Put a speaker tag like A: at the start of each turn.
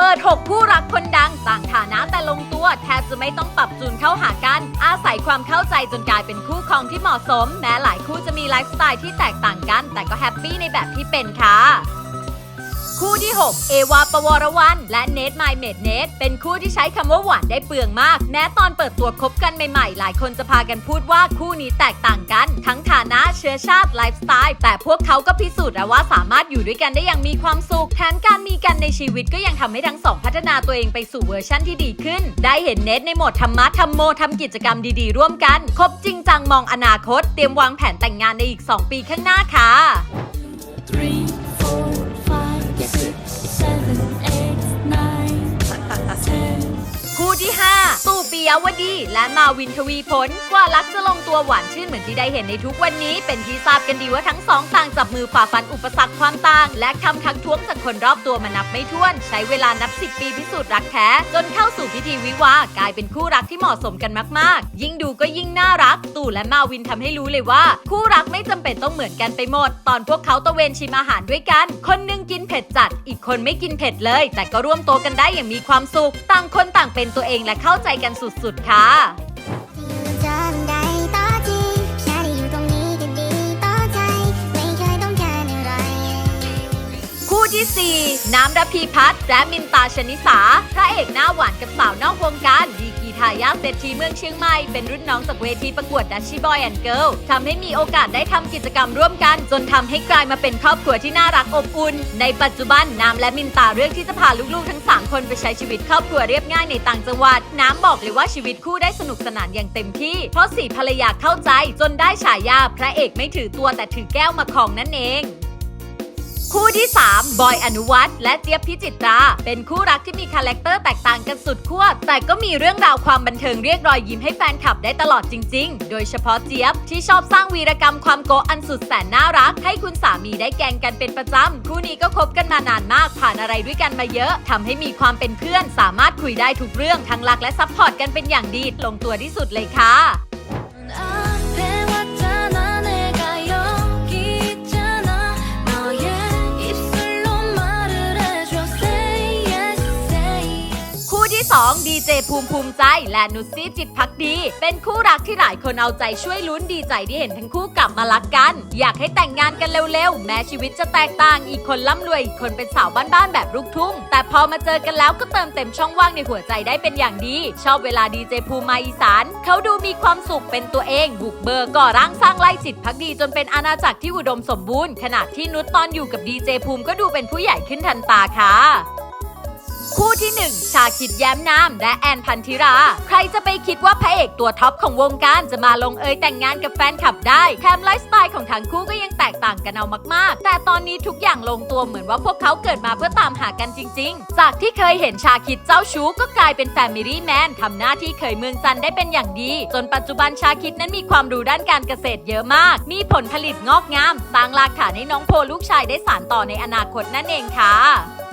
A: เปิด6ผู้รักคนดัง ต่างฐานะแต่ลงตัว แทบจะไม่ต้องปรับจูนเข้าหากัน อาศัยความเข้าใจจนกลายเป็นคู่ครองที่เหมาะสม แม้หลายคู่จะมีไลฟ์สไตล์ที่แตกต่างกัน แต่ก็แฮปปี้ในแบบที่เป็นค่ะ ที่ 6 เอวาปวรวันและเนทไมเมดเนทเป็นคู่ที่ใช้คำว่าหวานได้เปลืองมาก แม้ตอนเปิดตัวคบกันใหม่ๆ หลายคนจะพากันพูดว่าคู่นี้แตกต่างกัน ทั้งฐานะเชื้อชาติไลฟ์สไตล์แต่พวกเขาก็พิสูจน์แล้วว่าสามารถอยู่ด้วยกันได้อย่างมีความสุขแถมการมีกันในชีวิตก็ยังทำให้ทั้งสองพัฒนาตัวเองไปสู่เวอร์ชั่นที่ดีขึ้น ได้เห็นเนทในโหมดธรรมะธรรมโมทำกิจกรรมดีๆ ร่วมกัน คบจริงจังมองอนาคต เตรียมวางแผนแต่งงานในอีก 2 ปีข้างหน้าค่ะ
B: Three, six, seven, eight,
A: 5ตู่ปิยวดี และมาวินทวีผลกว่ารักจะลงตัวหวานชื่นเหมือนที่ได้เห็นในทุกวันนี้ เป็นที่ทราบกันดีว่าทั้งสองต่างจับมือฝ่าฟันอุปสรรคความต่าง และคำทักท้วงจากคนรอบตัวมานับไม่ถ้วน ใช้เวลานับ 10 ปีพิสูจน์รักแท้ จนเข้าสู่พิธีวิวาห์กลายเป็นคู่รักที่เหมาะสมกันมากๆ ยิ่งดูก็ยิ่งน่ารัก ตู่และมาวินทำให้รู้เลยว่า คู่รักไม่จำเป็นต้องเหมือนกันไปหมด ตอนพวกเขาตะเวนชิมอาหารด้วยกัน คนหนึงกินเผ็ดจัด อีกคนไม่กินเผ็ดเลย แต่ก็ร่วมโตกันได้อย่างมีความสุข ต่างคนต่างเป็นตัวเองและเข้าใจกันสุดๆ ค่ะ
C: จำได้ต่อทีแค่ได้อยู่ตรงนี้ก็ดีต่อใจไม่เคยต้องการอะ
A: คู่ที่ 4 น้ำระพีพัฒน์และมินตาชนิสา พระเอกหน้าหวานกับสาวนอกวงการดี ทายาทเศรษฐีเมืองเชียงใหม่เป็นรุ่นน้องจากเวทีประกวดดัชชี่บอยแอนด์เกิลทำให้มีโอกาสได้ทำกิจกรรมร่วมกัน จนทำให้กลายมาเป็นครอบครัวที่น่ารักอบอุ่น ในปัจจุบันน้ำและมินตาเรื่องที่จะพาลูกๆทั้ง 3 คนไปใช้ชีวิตครอบครัวเรียบง่ายในต่างจังหวัด น้ำบอกเลยว่าชีวิตคู่ได้สนุกสนานอย่างเต็มที่ เพราะสี่ภรรยาเข้าใจจนได้ฉายาพระเอกไม่ถือตัวแต่ถือแก้วมาครองนั่นเอง คู่ที่ 3 บอยอนุวัฒน์และเจี๊ยบพิจิตรา เป็นคู่รักที่มีคาแรคเตอร์แตกต่างกันสุดขั้วแต่ก็มีเรื่องราวความบันเทิงเรียกรอยยิ้มให้แฟนคลับได้ตลอดจริง ๆ โดยเฉพาะเจี๊ยบที่ชอบสร้างวีรกรรมความโกะอันสุดแสนน่ารัก ให้คุณสามีได้แกงกันเป็นประจำ คู่นี้ก็คบกันมานานมากผ่านอะไรด้วยกันมาเยอะทำให้มีความเป็นเพื่อน สามารถคุยได้ทุกเรื่องทั้งรักและซัพพอร์ตกันเป็นอย่างดีลงตัวที่สุดเลยค่ะ ที่ 2 ดีเจภูมิภูมิใจ และนุชซี่จิตพักดี เป็นคู่รักที่หลายคนเอาใจช่วยลุ้นดีใจที่เห็นทั้งคู่กลับมารักกัน อยากให้แต่งงานกันเร็วๆ แม้ชีวิตจะแตกต่าง อีกคนร่ำรวยอีกคนเป็นสาวบ้านๆแบบลูกทุ่ง แต่พอมาเจอกันแล้วก็เติมเต็มช่องว่างในหัวใจได้เป็นอย่างดี ชอบเวลาดีเจภูมิมาอีสาน เขาดูมีความสุขเป็นตัวเอง บุกเบิกก่อร่างสร้างไล่จิตพักดีจนเป็นอาณาจักรที่อุดมสมบูรณ์ขณะที่นุชตอนอยู่กับดีเจภูมิก็ดูเป็นผู้ใหญ่ขึ้นทันตาค่ะ คู่ที่ 1 ชาคิดแย้มนามและแอนพันธิรา ใครจะไปคิดว่าพระเอกตัวท็อปของวงการจะมาลงเอยแต่งงานกับแฟนคลับได้แถมไลฟ์สไตล์ของทั้งคู่ก็ยังแตกต่างกันเอามากๆ แต่ตอนนี้ทุกอย่างลงตัวเหมือนว่าพวกเขาเกิดมาเพื่อตามหากันจริง ๆ จากที่เคยเห็นชาคิดเจ้าชู้ก็กลายเป็นแฟมิลี่แมนทำหน้าที่เคยเมืองจันได้เป็นอย่างดี จนปัจจุบันชาคิดนั้นมีความรู้ด้านการเกษตรเยอะมาก มีผลผลิตงอกงามสร้างรากฐานให้น้องโพลูกชายได้สานต่อในอนาคตนั่นเองค่ะ